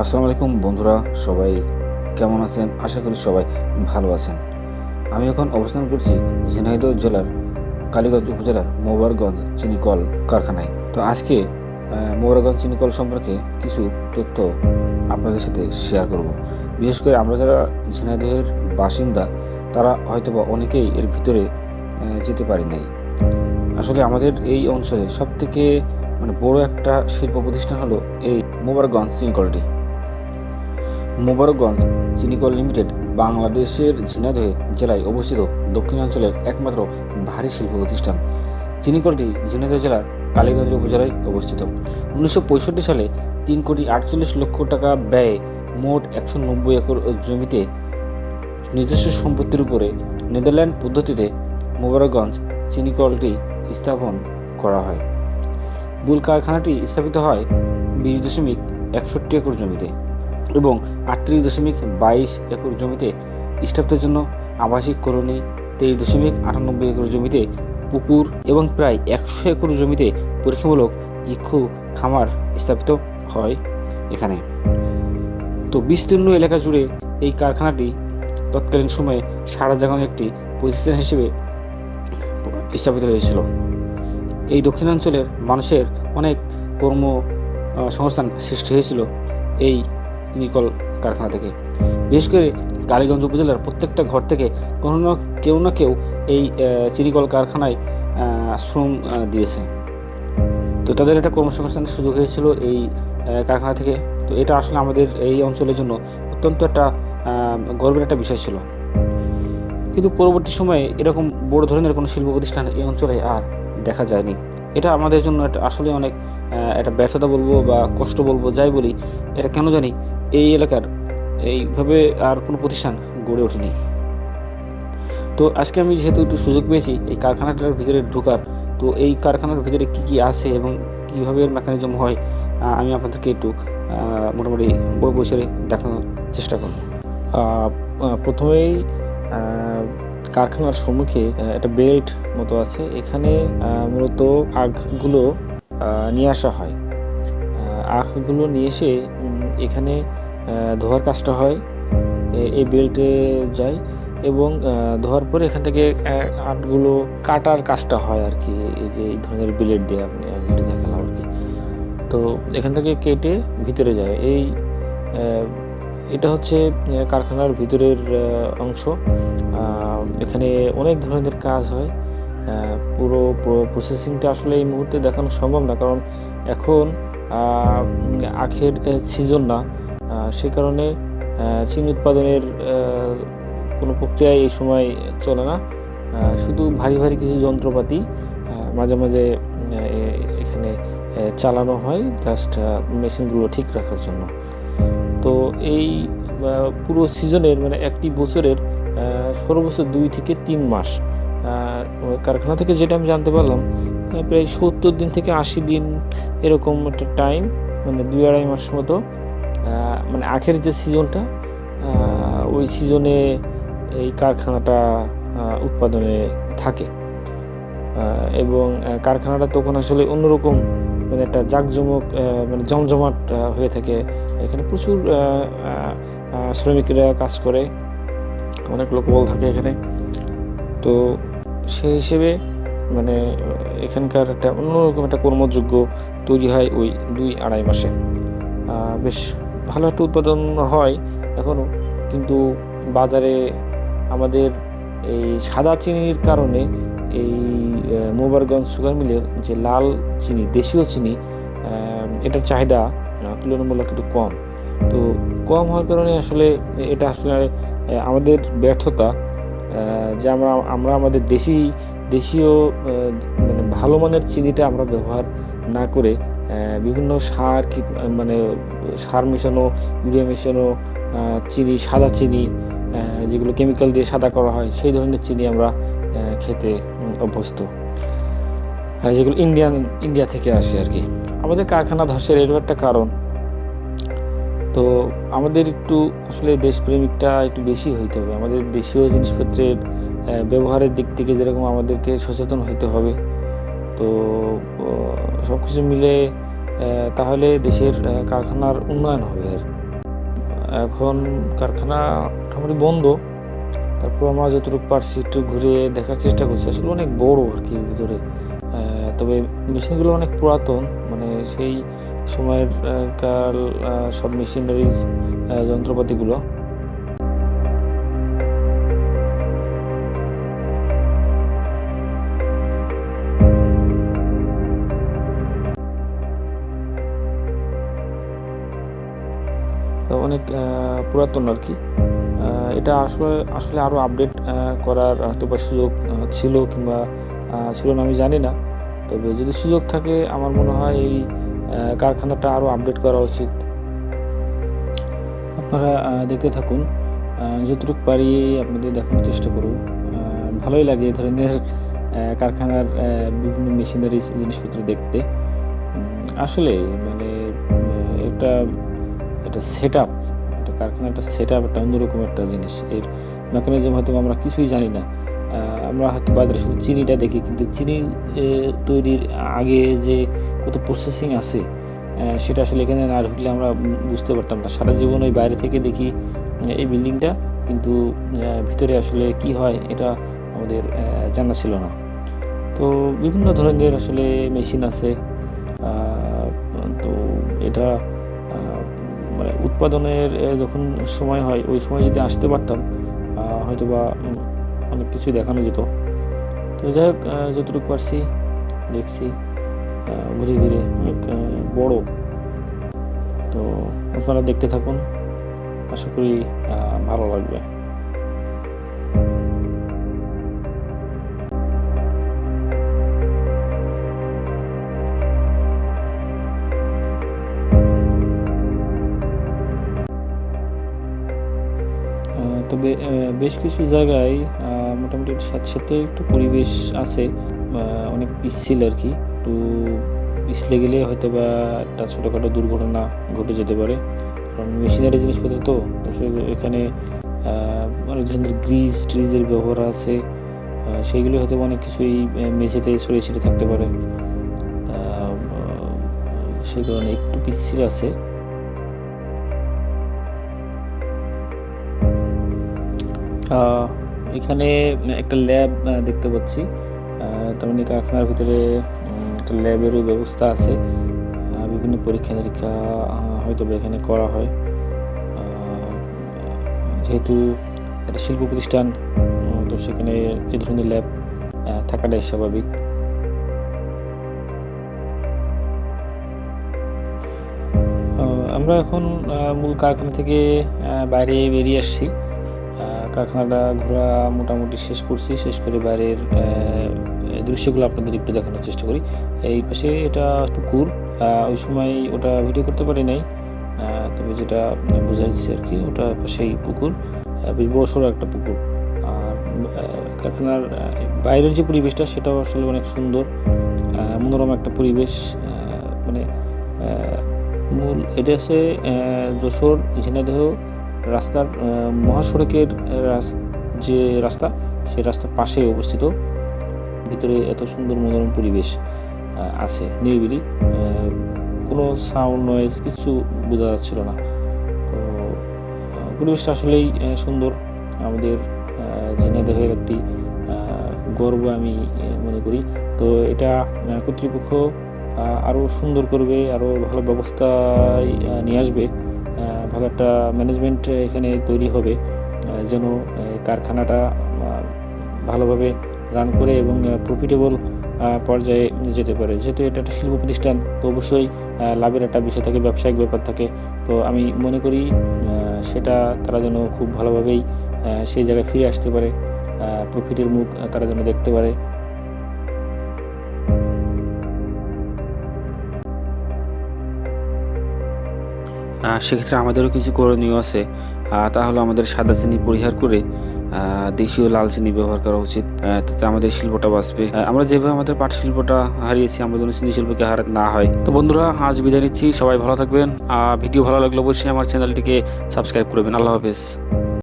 আসসালামু আলাইকুম বন্ধুরা, সবাই কেমন আছেন? আশা করি সবাই ভালো আছেন। আমি এখন অবস্থান করছি ঝিনাইদহ জেলার কালীগঞ্জ উপজেলার মোবারগঞ্জ চিনিকল কারখানায়। তো আজকে মোবারগঞ্জ চিনিকল সম্পর্কে কিছু তথ্য আপনাদের সাথে শেয়ার করব। বিশেষ করে আমরা যারা ঝিনাইদহের বাসিন্দা, তারা হয়তোবা অনেকেই এর ভিতরে যেতে পারি নাই। আসলে আমাদের এই অঞ্চলে সব থেকে মানে বড় একটা শিল্প প্রতিষ্ঠান হলো এই মোবারগঞ্জ চিনিকলটি। মোবারকগঞ্জ চিনিকল লিমিটেড বাংলাদেশের ঝিনাইদহ জেলায় অবস্থিত দক্ষিণাঞ্চলের একমাত্র ভারী শিল্প প্রতিষ্ঠান। চিনিকলটি ঝিনাইদহ জেলার কালীগঞ্জ উপজেলায় অবস্থিত। উনিশশো পঁয়ষট্টি সালে তিন কোটি আটচল্লিশ লক্ষ টাকা ব্যয়ে মোট একশো নব্বই একর জমিতে নিজস্ব সম্পত্তির উপরে নেদারল্যান্ড পদ্ধতিতে মোবারকগঞ্জ চিনিকলটি স্থাপন করা হয়। মূল কারখানাটি স্থাপিত হয় বিশ দশমিক একষট্টি একর জমিতে। এবং আটত্রিশ দশমিক বাইশ একর জমিতে স্টাফদের জন্য আবাসিক কলোনি, তেইশ দশমিক আটানব্বই একর জমিতে পুকুর এবং প্রায় একশো একর জমিতে পরীক্ষামূলক ইক্ষু খামার স্থাপিত হয় এখানে। তো বিস্তীর্ণ এলাকা জুড়ে এই কারখানাটি তৎকালীন সময়ে সারা জাগানো একটি প্রতিষ্ঠান হিসেবে স্থাপিত হয়েছিল। এই দক্ষিণাঞ্চলের মানুষের অনেক কর্ম সংস্থান সৃষ্টি হয়েছিল। এই চিনিকল কারখানা থেকে। বিশেষ করে কালীগঞ্জ উপজেলার প্রত্যেকটা ঘর থেকে কোনো না কেউ না কেউ এই চিনিকল কারখানায় শ্রম দিয়েছে। তো তাদের একটা কর্মসংস্থানের সুযোগ হয়েছিল এই কারখানা থেকে। তো এটা আসলে আমাদের এই অঞ্চলের জন্য অত্যন্ত একটা গর্বের একটা বিষয় ছিল। কিন্তু পরবর্তী সময়ে এরকম বড় ধরনের কোনো শিল্প প্রতিষ্ঠান এই অঞ্চলে আর দেখা যায়নি। এটা আমাদের জন্য একটা আসলে অনেক একটা ব্যর্থতা বলব বা কষ্ট বলব, যাই বলি, এটা কেন জানি এই এলাকার এইভাবে আর কোনো প্রতিষ্ঠান গড়ে ওঠেনি। তো আজকে আমি যেহেতু একটু সুযোগ পেয়েছি এই কারখানাটার ভিতরে ঢোকার তো এই কারখানার ভিতরে কি কি আছে এবং কীভাবে এর মেকানিজম হয় আমি আপনাদেরকে একটু মোটামুটি বড় পরিসরে দেখানোর চেষ্টা করব। প্রথমেই কারখানার সম্মুখে একটা বেল্ট মতো আছে। এখানে মূলত আখগুলো আহ, নিয়ে আসা হয়। আখগুলো নিয়ে এসে এখানে ধোয়ার কাজটা হয় এই বেল্টে যায় এবং ধোয়ার পরে এখান থেকে আটগুলো কাটার কাজটা হয় আর কি এই যে, এই ধরনের ব্লেড দিয়ে আপনি যেটা দেখালাম আর কি তো এখান থেকে কেটে ভিতরে যায়। এই এটা হচ্ছে কারখানার ভিতরের অংশ। এখানে অনেক ধরনের কাজ হয়। পুরো প্রসেসিংটা আসলে এই মুহূর্তে দেখানো সম্ভব না, কারণ এখন আখের সিজন না। সে কারণে চিনি উৎপাদনের কোনো প্রক্রিয়ায় এই সময় চলে না। শুধু ভারী ভারী কিছু যন্ত্রপাতি মাঝে মাঝে এখানে চালানো হয় জাস্ট মেশিনগুলো ঠিক রাখার জন্য। তো এই পুরো সিজনের মানে একটি বছরের সর্বোচ্চ দুই থেকে তিন মাস। কারখানা থেকে যেটা আমি জানতে পারলাম প্রায় সত্তর দিন থেকে আশি দিন এরকম একটা টাইম মানে দুই আড়াই মাস মতো মানে আখের যে সিজনটা ওই সিজনে এই কারখানাটা উৎপাদনে থাকে। এবং কারখানাটা তখন আসলে অন্যরকম মানে একটা জাঁকজমক মানে জমজমাট হয়ে থাকে। এখানে প্রচুর শ্রমিকরা কাজ করে। অনেক লোকবল থাকে এখানে। তো সেই হিসেবে মানে এখানকার একটা অন্যরকম একটা কর্মযোগ্য তৈরি হয় ওই দুই আড়াই মাসে। বেশ ভালো একটা উৎপাদন হয় এখনও। কিন্তু বাজারে আমাদের এই সাদা চিনির কারণে এই মোবারগঞ্জ সুগার মিলের যে লাল চিনি, দেশীয় চিনি এটার চাহিদা তুলনামূলক একটু কম। তো কম হওয়ার কারণে আসলে এটা আসলে আমাদের ব্যর্থতা যে আমরা আমরা আমাদের দেশি দেশীয় মানে ভালো মানের চিনিটা আমরা ব্যবহার না করে বিভিন্ন সার মানে সার মেশানো, ইউরিয়া মেশানো চিনি, সাদা চিনি যেগুলো কেমিক্যাল দিয়ে সাদা করা হয়, সেই ধরনের চিনি আমরা খেতে অভ্যস্ত। যেগুলো ইন্ডিয়ান ইন্ডিয়া থেকে আসে আর কি। আমাদের কারখানা ধসের এরও একটা কারণ। তো আমাদের একটু আসলে দেশপ্রেমিকটা একটু বেশি হইতে হবে। আমাদের দেশীয় জিনিসপত্রের ব্যবহারের দিক থেকে যেরকম আমাদেরকে সচেতন হইতে হবে, তো সব কিছু মিলে তাহলে দেশের কারখানার উন্নয়ন হবে আর। এখন কারখানা মোটামুটি বন্ধ, তারপর আমরা যতটুকু পারছি একটু ঘুরে দেখার চেষ্টা করছি আসলে অনেক বড় আর কি ভিতরে তবে মেশিনগুলো অনেক পুরাতন মানে সেই সময়ের কাল সব মেশিনারিজ যন্ত্রপাতিগুলো অনেক পুরাতন আর কি। এটা আসলে আসলে আরও আপডেট করার হয়তো বা সুযোগ ছিল কিংবা ছিল না আমি জানি না। তবে যদি সুযোগ থাকে আমার মনে হয় এই কারখানাটা আরও আপডেট করা উচিত। আপনারা দেখতে থাকুন। যতটুকু পারি আপনাদের দেখানোর চেষ্টা আহ, ভালোই লাগে এই ধরনের কারখানার বিভিন্ন মেশিনারিজ জিনিসপত্র দেখতে। আসলে মানে একটা একটা সেট আপ একটা কারখানা একটা সেট আপ একটা অন্যরকম একটা জিনিস। এর মেকানিজম হয়তো আমরা কিছুই জানি না। আমরা হয়তো বাজারে শুধু চিনিটা দেখি, কিন্তু চিনি তৈরির আগে যে কত প্রসেসিং আছে সেটা আসলে এখানে না ঢুকলে আমরা বুঝতে পারতাম না। সারা জীবন ওই বাইরে থেকে দেখি এই বিল্ডিংটা কিন্তু ভিতরে আসলে কি হয়, এটা আমাদের জানা ছিল না। তো বিভিন্ন ধরনের আসলে মেশিন আছে। তো এটা মানে উৎপাদনের যখন সময় হয়, ওই সময় যদি আসতে পারতাম হয়তো বা অনেক কিছুই দেখানো যেত। তো যাই হোক যতটুকু পারছি, দেখছি ঘুরে ঘুরে অনেক বড়। তো আপনারা দেখতে থাকুন। আশা করি ভালো লাগবে। তবে বেশ কিছু জায়গায় মোটামুটি সাথে একটু পরিবেশ আছে। অনেক পিচ্ছিল আর কি একটু পিছলে গেলে হয়তো বা একটা ছোটোখাটো দুর্ঘটনা ঘটে যেতে পারে। কারণ মেশিনারি জিনিসপত্র তো এখানে অনেক ধরনের গ্রিজ ট্রিজের ব্যবহার আছে। সেইগুলো হয়তো অনেক কিছুই মেঝেতে ছড়িয়ে ছিটে থাকতে পারে। সে কারণে একটু পিচ্ছিল আছে। এখানে একটা ল্যাব দেখতে পাচ্ছি। তার মানে কারখানার ভিতরে একটা ল্যাবেরও ব্যবস্থা আছে। বিভিন্ন পরীক্ষা নিরীক্ষা হয়তো এখানে করা হয়। যেহেতু একটা শিল্প প্রতিষ্ঠান তো সেখানে এই ধরনের ল্যাব থাকাটাই স্বাভাবিক। আমরা এখন মূল কারখানা থেকে বাইরে বেরিয়ে আসছি। কারখানাটা ঘোরা মোটামুটি শেষ করছি। শেষ করে বাইরের দৃশ্যগুলো আপনাদের একটু দেখানোর চেষ্টা করি। এই পাশে এটা পুকুর। ওই সময় ওটা ভিডিও করতে পারি নাই। তবে যেটা বোঝা যাচ্ছে আর কি, ওটা পাশেই পুকুর। বেশ বড় সড়ো একটা পুকুর। আর কারখানার বাইরের যে পরিবেশটা, সেটাও আসলে অনেক সুন্দর। মনোরম একটা পরিবেশ। মানে মূল, এটা আছে যশোর ঝিনাইদহ রাস্তার মহাসড়কের যে রাস্তা, সেই রাস্তার পাশে অবস্থিত। ভিতরে এত সুন্দর মনোরম পরিবেশ আছে নিরিবিলি। কোনো সাউন্ড নয়েজ কিছু বোঝা যাচ্ছিল না। তো পরিবেশটা আসলেই সুন্দর। আমাদের ঝিনাইদহের একটি গর্ব আমি মনে করি। তো এটা কর্তৃপক্ষ আরও সুন্দর করবে আরও ভালো ব্যবস্থায় নিয়ে আসবে। ভালো একটা ম্যানেজমেন্ট এখানে তৈরি হবে যেন কারখানাটা ভালোভাবে রান করে এবং প্রফিটেবল পর্যায়ে যেতে পারে। যেহেতু এটা একটা শিল্প প্রতিষ্ঠান, তো অবশ্যই লাভের একটা বিষয় থাকে, ব্যবসায়িক ব্যাপার থাকে। তো আমি মনে করি সেটা তারা যেন খুব ভালোভাবেই সেই জায়গায় ফিরে আসতে পারে প্রফিটের মুখ তারা যেন দেখতে পারে। সেক্ষেত্রে আমাদেরও কিছু করণীয় আছে। তাহলে আমাদের সাদা চিনি পরিহার করে দেশীয় লাল চিনি ব্যবহার করা উচিত। তাতে আমাদের শিল্পটা বাঁচবে। আমরা যেভাবে আমাদের পাট শিল্পটা হারিয়েছি আমরা যেন চিনি শিল্পকে হারাতে না হয়। তো বন্ধুরা, আজ বিদায় নিচ্ছি। সবাই ভালো থাকবেন। আর ভিডিও ভালো লাগলে অবশ্যই আমার চ্যানেলটিকে সাবস্ক্রাইব করবেন। আল্লাহ হাফেজ।